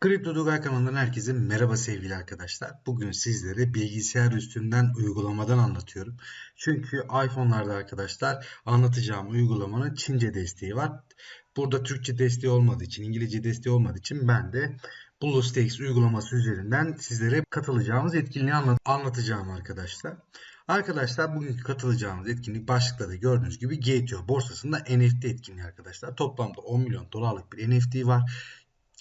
Kripto Dogay kanalından herkese merhaba sevgili arkadaşlar. Bugün sizlere bilgisayar üstünden uygulamadan anlatıyorum. Çünkü iPhone'larda arkadaşlar anlatacağım uygulamanın Çince desteği var. Burada Türkçe desteği olmadığı için, İngilizce desteği olmadığı için ben de BlueStacks uygulaması üzerinden sizlere katılacağımız etkinliği anlat anlatacağım arkadaşlar. Arkadaşlar bugünkü katılacağımız etkinlik başlıkta da gördüğünüz gibi Gateo borsasında NFT etkinliği arkadaşlar. Toplamda 10 milyon dolarlık bir NFT var.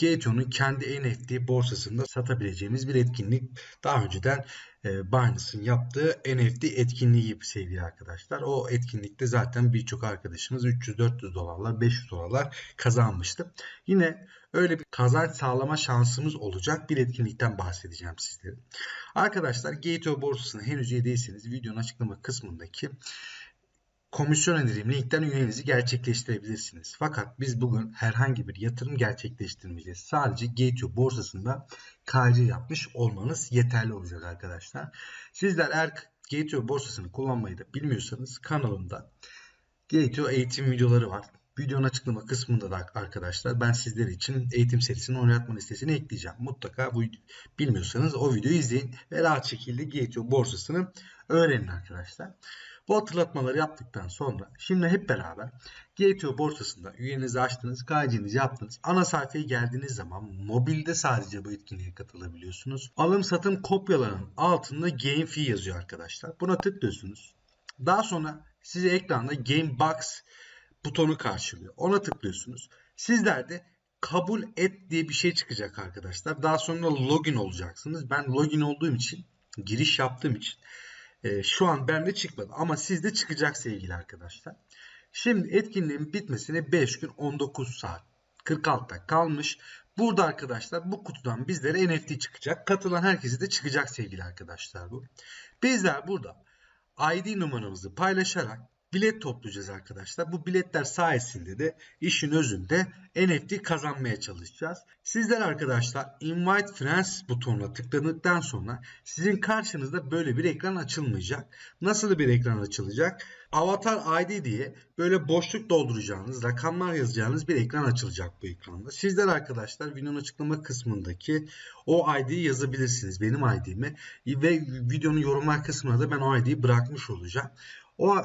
Gateon'un kendi NFT borsasında satabileceğimiz bir etkinlik. Daha önceden e, Binance'ın yaptığı NFT etkinliği gibi sevgili arkadaşlar. O etkinlikte zaten birçok arkadaşımız 300-400 dolarlar, 500 dolarlar kazanmıştı. Yine öyle bir kazanç sağlama şansımız olacak bir etkinlikten bahsedeceğim sizlere. Arkadaşlar Gateo borsasına henüz üye değilseniz videonun açıklama kısmındaki komisyon önerim linkten üyeliğinizi gerçekleştirebilirsiniz. Fakat biz bugün herhangi bir yatırım gerçekleştirmeyeceğiz. Sadece Gateo borsasında KC yapmış olmanız yeterli olacak arkadaşlar. Sizler eğer Gateo borsasını kullanmayı da bilmiyorsanız kanalımda Gateo eğitim videoları var. Videonun açıklama kısmında da arkadaşlar ben sizler için eğitim serisinin oynatma listesini ekleyeceğim. Mutlaka bu bilmiyorsanız o videoyu izleyin ve rahat şekilde Gateo borsasını öğrenin arkadaşlar. Bu hatırlatmaları yaptıktan sonra şimdi hep beraber Gateo borsasında üyenizi açtınız, kaydınızı yaptınız. Ana sayfaya geldiğiniz zaman mobilde sadece bu etkinliğe katılabiliyorsunuz. Alım satım kopyalarının altında Game Fee yazıyor arkadaşlar. Buna tıklıyorsunuz. Daha sonra size ekranda Game Box butonu karşılıyor. Ona tıklıyorsunuz. Sizler de kabul et diye bir şey çıkacak arkadaşlar. Daha sonra login olacaksınız. Ben login olduğum için, giriş yaptığım için e, şu an bende çıkmadı. Ama sizde çıkacak sevgili arkadaşlar. Şimdi etkinliğin bitmesine 5 gün 19 saat 46 dakika kalmış. Burada arkadaşlar bu kutudan bizlere NFT çıkacak. Katılan herkese de çıkacak sevgili arkadaşlar bu. Bizler burada ID numaramızı paylaşarak bilet toplayacağız arkadaşlar. Bu biletler sayesinde de işin özünde NFT kazanmaya çalışacağız. Sizler arkadaşlar Invite Friends butonuna tıkladıktan sonra sizin karşınızda böyle bir ekran açılmayacak. Nasıl bir ekran açılacak? Avatar ID diye böyle boşluk dolduracağınız, rakamlar yazacağınız bir ekran açılacak bu ekranda. Sizler arkadaşlar videonun açıklama kısmındaki o ID'yi yazabilirsiniz. Benim ID'mi ve videonun yorumlar kısmına da ben o ID'yi bırakmış olacağım. O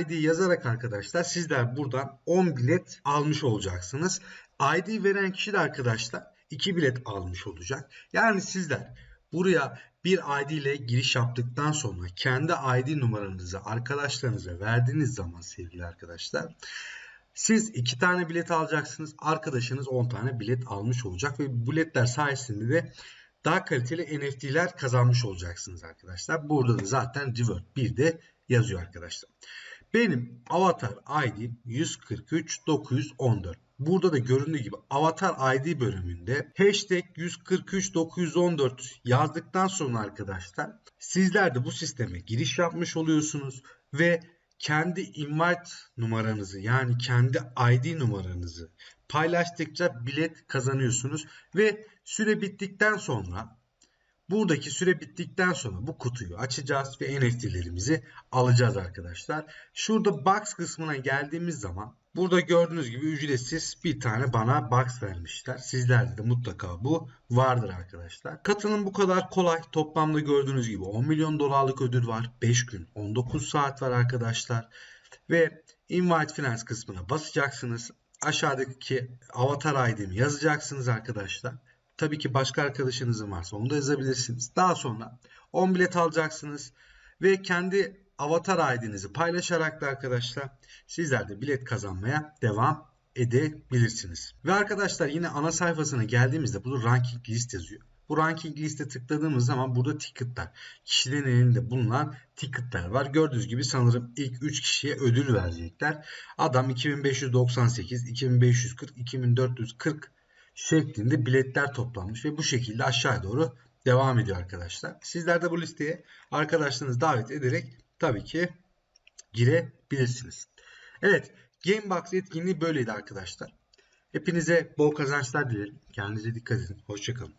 ID yazarak arkadaşlar sizler buradan 10 bilet almış olacaksınız. ID veren kişi de arkadaşlar 2 bilet almış olacak. Yani sizler buraya bir ID ile giriş yaptıktan sonra kendi ID numaranızı arkadaşlarınıza verdiğiniz zaman sevgili arkadaşlar siz 2 tane bilet alacaksınız. Arkadaşınız 10 tane bilet almış olacak ve biletler sayesinde de daha kaliteli NFT'ler kazanmış olacaksınız arkadaşlar. Burada da zaten Reward 1'de yazıyor arkadaşlar. Benim avatar ID 143914. Burada da göründüğü gibi avatar ID bölümünde hashtag 143914 yazdıktan sonra arkadaşlar sizler de bu sisteme giriş yapmış oluyorsunuz ve kendi invite numaranızı yani kendi ID numaranızı paylaştıkça bilet kazanıyorsunuz ve süre bittikten sonra Buradaki süre bittikten sonra bu kutuyu açacağız ve NFT'lerimizi alacağız arkadaşlar. Şurada box kısmına geldiğimiz zaman burada gördüğünüz gibi ücretsiz bir tane bana box vermişler. Sizlerde de mutlaka bu vardır arkadaşlar. Katılım bu kadar kolay. Toplamda gördüğünüz gibi 10 milyon dolarlık ödül var. 5 gün 19 saat var arkadaşlar. Ve Invite Finance kısmına basacaksınız. Aşağıdaki avatar ID'mi yazacaksınız arkadaşlar. Tabii ki başka arkadaşınızın varsa onu da yazabilirsiniz. Daha sonra 10 bilet alacaksınız ve kendi avatar ID'nizi paylaşarak da arkadaşlar sizler de bilet kazanmaya devam edebilirsiniz. Ve arkadaşlar yine ana sayfasına geldiğimizde burada ranking list yazıyor. Bu ranking liste tıkladığımız zaman burada ticketlar. Kişilerin elinde bulunan ticketlar var. Gördüğünüz gibi sanırım ilk 3 kişiye ödül verecekler. Adam 2598, 2540, 2440 şeklinde biletler toplanmış ve bu şekilde aşağı doğru devam ediyor arkadaşlar. Sizler de bu listeye arkadaşlarınızı davet ederek tabii ki girebilirsiniz. Evet Gamebox etkinliği böyleydi arkadaşlar. Hepinize bol kazançlar dilerim. Kendinize dikkat edin. Hoşçakalın.